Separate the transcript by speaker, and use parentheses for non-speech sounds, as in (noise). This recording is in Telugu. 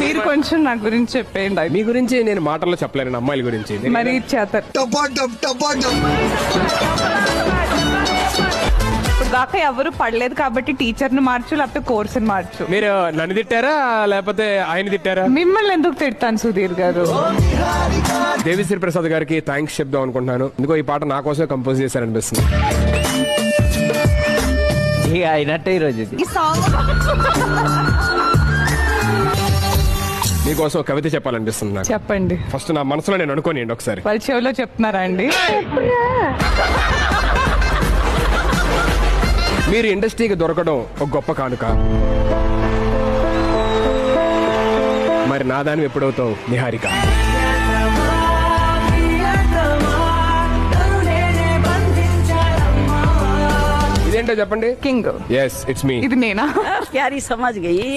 Speaker 1: మీరు కొంచెం నా గురించి చెప్పేయండి.
Speaker 2: మీ గురించి నేను మాటల్లో చెప్పలేను అమ్మాయిల గురించి.
Speaker 1: మరి చేత ఇప్పుడు దాకా ఎవరు పడలేదు కాబట్టి టీచర్ని మార్చు లేకపోతే కోర్స్ని మార్చు.
Speaker 2: మీరు నన్ను తిట్టారా లేకపోతే ఆయన తిట్టారా?
Speaker 1: మిమ్మల్ని ఎందుకు తిడతాను సుధీర్ గారు?
Speaker 2: దేవిశ్రీ ప్రసాద్ గారికి థ్యాంక్స్ చెప్దాం అనుకుంటున్నాను. ఎందుకో ఈ పాట నా కోసమే కంపోజ్ చేశారనిపిస్తుంది.
Speaker 3: ఇక అయినట్టే ఈరోజు ఇది
Speaker 1: ఈ సాంగ్
Speaker 2: మీకోసం కవిత చెప్పాలనిపిస్తుంది
Speaker 1: చెప్పండి.
Speaker 2: ఫస్ట్ నా మనసులో నేను అనుకోనియండి ఒకసారి?
Speaker 1: వాళ్ళ చెవిలో చెప్తున్నారా అండి?
Speaker 2: మీరు ఇండస్ట్రీకి దొరకడం ఒక గొప్ప కానుక. మరి నా దాని ఎప్పుడవుతావు? నిహారిక. ఇదేంటో చెప్పండి?
Speaker 1: కింగ్.
Speaker 2: ఎస్ ఇట్స్ మీ
Speaker 1: ఇది నేనా? (laughs)
Speaker 4: క్యారీ సమాజ్ గయ్యి